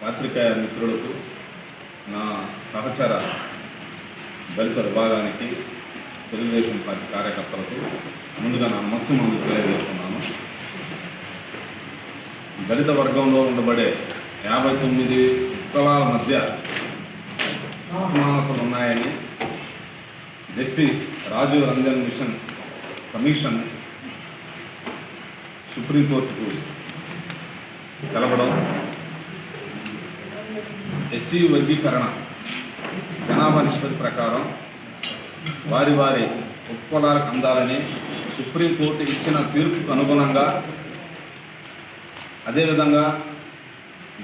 పాత్రికేయ మిత్రులకు నా సహచర దళిత విభాగానికి తెలుగుదేశం పార్టీ కార్యకర్తలకు ముందుగా నా మనసు ముందు తెలియజేస్తున్నాను. దళిత వర్గంలో ఉండబడే యాభై తొమ్మిది కులాల మధ్య అసమానతలు ఉన్నాయని justice Rajiv Ranjan mission commission సుప్రీంకోర్టుకు తెలపడం ఎస్సీ వర్గీకరణ జనాభా నిష్పత్తి ప్రకారం వారి వారి ఉపకులాలకు అందాలని సుప్రీంకోర్టు ఇచ్చిన తీర్పుకు అనుగుణంగా అదేవిధంగా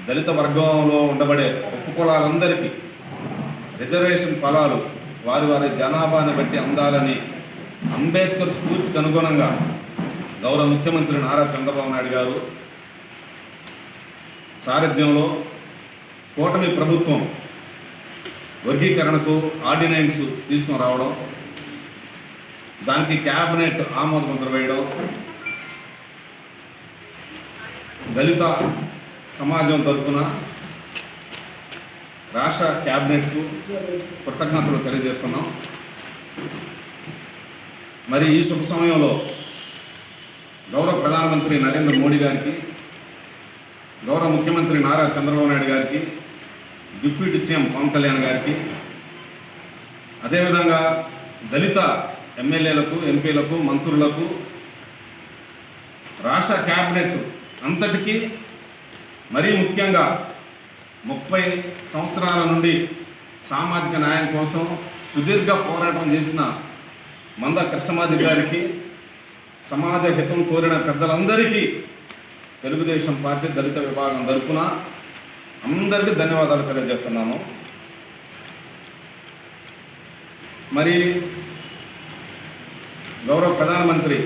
దళిత వర్గంలో ఉండబడే ఉపకులాలందరికీ రిజర్వేషన్ ఫలాలు వారి వారి జనాభాని బట్టి అందాలని అంబేద్కర్ స్ఫూర్తికి అనుగుణంగా గౌరవ ముఖ్యమంత్రి నారా చంద్రబాబు నాయుడు గారు సారథ్యంలో కూటమి ప్రభుత్వం వర్గీకరణకు ఆర్డినెన్స్ తీసుకుని రావడం దానికి క్యాబినెట్ ఆమోద ముద్ర వేయడం దళిత సమాజం తరఫున రాష్ట్ర క్యాబినెట్కు కృతజ్ఞతలు తెలియజేస్తున్నాం. మరి ఈ శుభ సమయంలో గౌరవ ప్రధానమంత్రి నరేంద్ర మోడీ గారికి గౌరవ ముఖ్యమంత్రి నారా చంద్రబాబు నాయుడు గారికి డిప్యూటీ సీఎం పవన్ కళ్యాణ్ గారికి. అదేవిధంగా దళిత ఎమ్మెల్యేలకు ఎంపీలకు మంత్రులకు రాష్ట్ర క్యాబినెట్ అంతటికీ మరీ ముఖ్యంగా ముప్పై సంవత్సరాల నుండి సామాజిక న్యాయం కోసం సుదీర్ఘ పోరాటం చేసిన మంద కృష్ణమాది గారికి సమాజ హితం కోరిన పెద్దలందరికీ తెలుగుదేశం పార్టీ దళిత విభాగం తరఫున అందరికీ ధన్యవాదాలు తెలియజేస్తున్నాను. మరి గౌరవ ప్రధానమంత్రి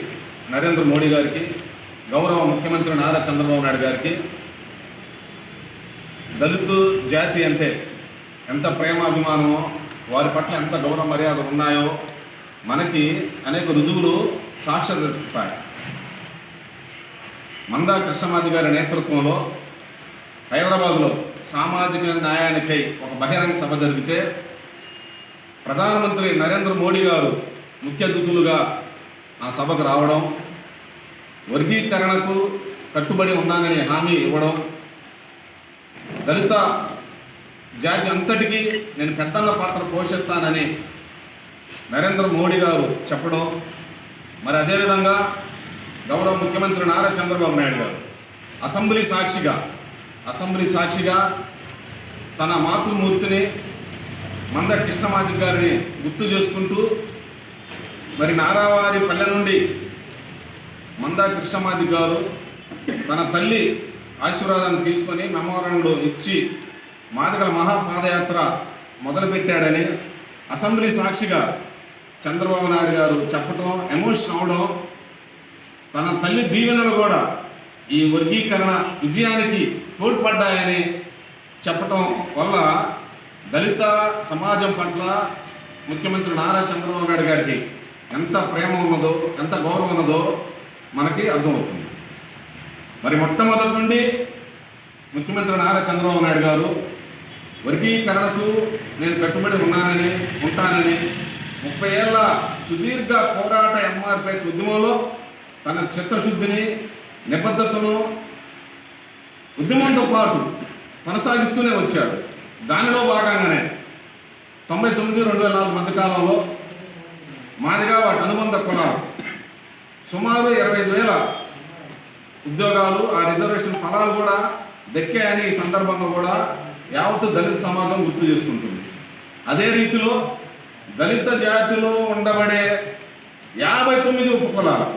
నరేంద్ర మోడీ గారికి గౌరవ ముఖ్యమంత్రి నారా చంద్రబాబు నాయుడు గారికి దళితు జాతి అంటే ఎంత ప్రేమాభిమానమో వారి పట్ల ఎంత గౌరవ మర్యాదలు ఉన్నాయో మనకి అనేక రుజువులు సాక్షాత్కరిస్తాయి మందా కృష్ణమాది గారి నేతృత్వంలో హైదరాబాద్లో సామాజిక న్యాయానికై ఒక బహిరంగ సభ జరిగితే ప్రధానమంత్రి నరేంద్ర మోడీ గారు ముఖ్య అతిథులుగా ఆ సభకు రావడం వర్గీకరణకు కట్టుబడి ఉన్నానని హామీ ఇవ్వడం దళిత జాతి అంతటికీ నేను పెద్దన్న పాత్ర పోషిస్తానని నరేంద్ర మోడీ గారు చెప్పడం మరి అదేవిధంగా గౌరవ ముఖ్యమంత్రి నారా చంద్రబాబు నాయుడు గారు అసెంబ్లీ సాక్షిగా అసెంబ్లీ సాక్షిగా తన మాతృమూర్తిని మంద కృష్ణమాది గారిని గుర్తు చేసుకుంటూ మరి నారావారి పల్లె నుండి మంద కృష్ణమాది గారు తన తల్లి ఆశీర్వాదాన్ని తీసుకొని మెమోరంలో ఇచ్చి మాదిగల మహాపాదయాత్ర మొదలుపెట్టాడని అసెంబ్లీ సాక్షిగా చంద్రబాబు నాయుడు గారు చెప్పడం ఎమోషన్ అవడం తన తల్లి దీవెనలు కూడా ఈ వర్గీకరణ విజయానికి తోడ్పడ్డాయని చెప్పటం వల్ల దళిత సమాజం పట్ల ముఖ్యమంత్రి నారా చంద్రబాబు నాయుడు గారికి ఎంత ప్రేమ ఉన్నదో ఎంత గౌరవం ఉన్నదో మనకి అర్థమవుతుంది. మరి మొట్టమొదటి నుండి ముఖ్యమంత్రి నారా చంద్రబాబు నాయుడు గారు వర్గీకరణకు నేను కట్టుబడి ఉన్నానని ఉంటానని ముప్పై ఏళ్ళ సుదీర్ఘ పోరాట ఎంఆర్పిఎస్ ఉద్యమంలో తన చిత్తశుద్ధిని నిబద్ధతను ఉద్యమంతో పాటు కొనసాగిస్తూనే వచ్చాడు. దానిలో భాగంగానే తొంభై తొమ్మిది రెండు వేల నాలుగు మధ్య కాలంలో మాదిగా వాటి అనుబంధ కులాలు సుమారు ఇరవై ఐదు వేల ఉద్యోగాలు ఆ రిజర్వేషన్ ఫలాలు కూడా దక్కాయని ఈ సందర్భంగా కూడా యావత్తు దళిత సమాజం గుర్తు చేసుకుంటుంది. అదే రీతిలో దళిత జాతిలో ఉండబడే యాభై తొమ్మిది ఉపకులాలు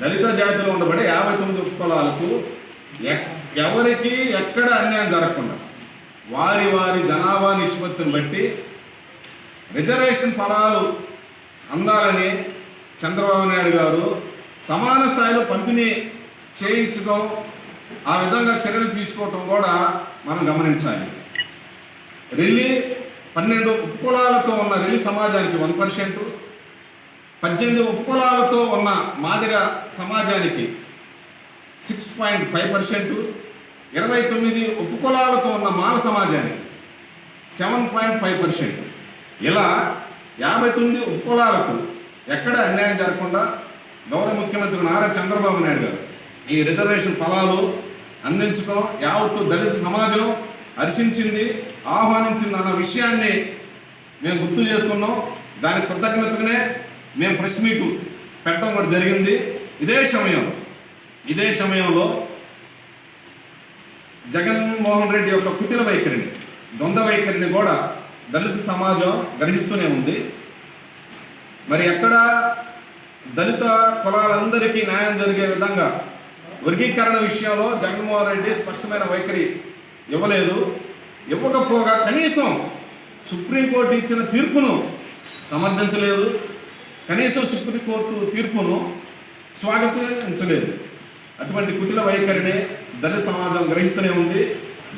దళిత జాతిలో ఉండబడే యాభై తొమ్మిది కులాలకు ఎవరికి ఎక్కడ అన్యాయం జరగకుండా వారి వారి జనాభా నిష్పత్తిని బట్టి రిజర్వేషన్ ఫలాలు అందాలని చంద్రబాబు నాయుడు గారు సమాన స్థాయిలో పంపిణీ చేయించడం ఆ విధంగా చర్యలు తీసుకోవటం కూడా మనం గమనించాలి. రెల్లి పన్నెండు ఉపకులాలతో ఉన్న రెల్లి సమాజానికి వన్ పర్సెంట్ పద్దెనిమిది ఉపకులాలతో ఉన్న మాదిగ సమాజానికి సిక్స్ పాయింట్ ఫైవ్ పర్సెంట్ ఇరవై తొమ్మిది ఉపకులాలతో ఉన్న మాల సమాజానికి సెవెన్ పాయింట్ ఫైవ్ పర్సెంట్. ఇలా యాభై తొమ్మిది ఉపకులాలకు ఎక్కడ అన్యాయం జరగకుండా గౌరవ ముఖ్యమంత్రి నారా చంద్రబాబు నాయుడు గారు ఈ రిజర్వేషన్ ఫలాలు అందించడం యావత్తు దళిత సమాజం హర్షించింది ఆహ్వానించింది అన్న విషయాన్ని మేము గుర్తు చేసుకున్నాం దాని కృతజ్ఞతగానే మేము ప్రెస్ మీట్ పెట్టడం కూడా జరిగింది. ఇదే సమయం ఇదే సమయంలో జగన్మోహన్ రెడ్డి యొక్క కుటిల వైఖరిని ద్వంద్వ వైఖరిని కూడా దళిత సమాజం గ్రహిస్తూనే ఉంది. మరి ఎక్కడ దళిత కులాలందరికీ న్యాయం జరిగే విధంగా వర్గీకరణ విషయంలో జగన్మోహన్ రెడ్డి స్పష్టమైన వైఖరి ఇవ్వలేదు. ఇవ్వకపోగా కనీసం సుప్రీంకోర్టు ఇచ్చిన తీర్పును సమర్థించలేదు. కనీసం సుప్రీంకోర్టు తీర్పును స్వాగతించలేదు. అటువంటి కుటిల వైఖరిని దళిత సమాజం గ్రహిస్తూనే ఉంది.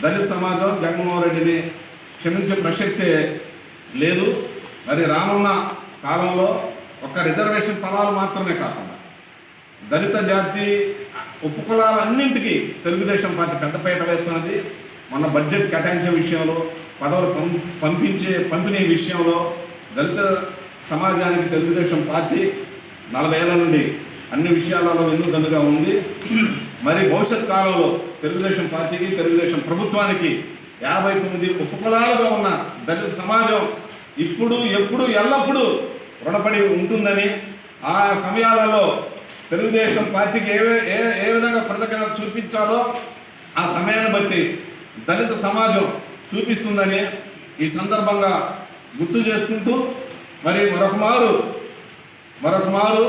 దళిత సమాజం జగన్మోహన్ రెడ్డిని క్షమించే ప్రసక్తే లేదు. మరి రానున్న కాలంలో ఒక రిజర్వేషన్ ఫలాలు మాత్రమే కాకుండా దళిత జాతి ఉపకులాలన్నింటికీ తెలుగుదేశం పార్టీ పెద్దపేట వేస్తున్నది. మన బడ్జెట్ కేటాయించే విషయంలో పదవులు పంపించే పంపిణీ విషయంలో దళిత సమాజానికి తెలుగుదేశం పార్టీ నలభై ఏళ్ళ నుండి అన్ని విషయాలలో వెన్నుదన్నుగా ఉంది. మరి భవిష్యత్ కాలంలో తెలుగుదేశం పార్టీకి తెలుగుదేశం ప్రభుత్వానికి యాభై తొమ్మిది ఉపకులాలుగా ఉన్న దళిత సమాజం ఇప్పుడు ఎప్పుడు ఎల్లప్పుడూ రుణపడి ఉంటుందని ఆ సమయాలలో తెలుగుదేశం పార్టీకి ఏ ఏ ఏ విధంగా కృతజ్ఞత చూపించాలో ఆ సమయాన్ని బట్టి దళిత సమాజం చూపిస్తుందని ఈ సందర్భంగా గుర్తు చేసుకుంటూ మరి మరొక మారు మరొక మారు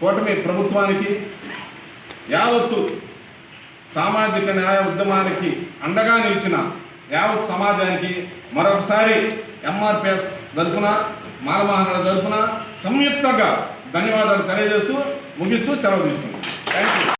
కూటమి ప్రభుత్వానికి యావత్తు సామాజిక న్యాయ ఉద్యమానికి అండగా నిలిచిన యావత్ సమాజానికి మరొకసారి ఎంఆర్పిఎస్ తరపున మాలమహానాడు తరపున సంయుక్తంగా ధన్యవాదాలు తెలియజేస్తూ ముగిస్తూ సెలవు తీసుకుంటాం థ్యాంక్ యూ